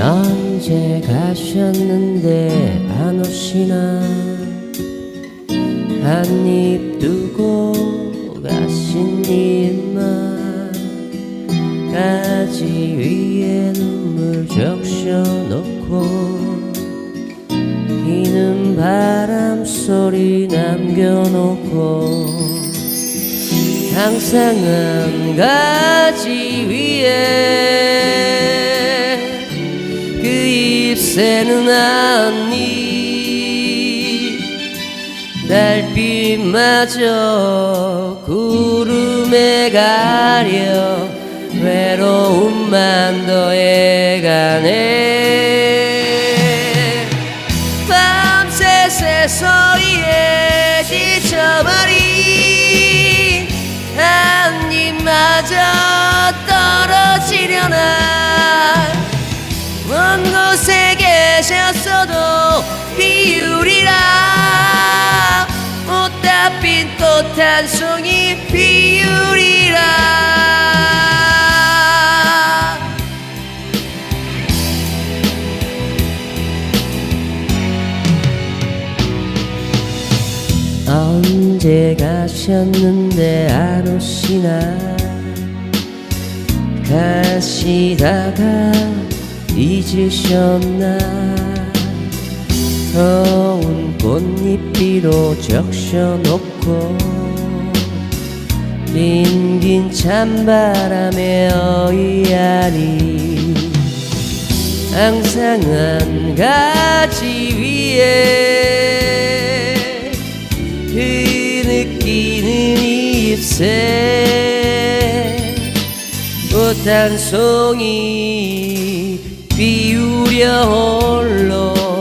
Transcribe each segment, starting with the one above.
언제 가셨는데 안 오시나 한 입 두고 가신 일만 가지 위에 눈물 적셔놓고 기는 바람 소리 남겨놓고 항상 한 가지 위에 새는 한잎 달빛마저 구름에 가려 외로움만 더해가네 계셨어도 비우리라. 못다 핀꽃 한 송이 피우리라. 언제 가셨는데 안 오시나 가시다가 잊으셨나 더운 꽃잎비로 적셔놓고 빈긴 찬바람에 어이야리. 항상 한 가지 위에 흐느끼는 잎새 꽃한 송이 비우려 홀로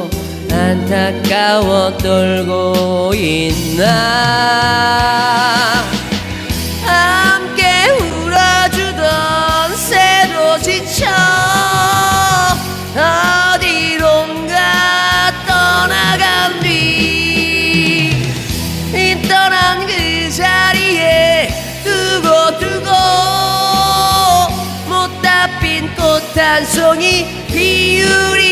안타까워 떨고 있나? 함께 울어주던 새도 지쳐 어디론가 떠나간 뒤이 떠난 그 자리에 두고 두고 못 다 핀 꽃 한 송이 피우리라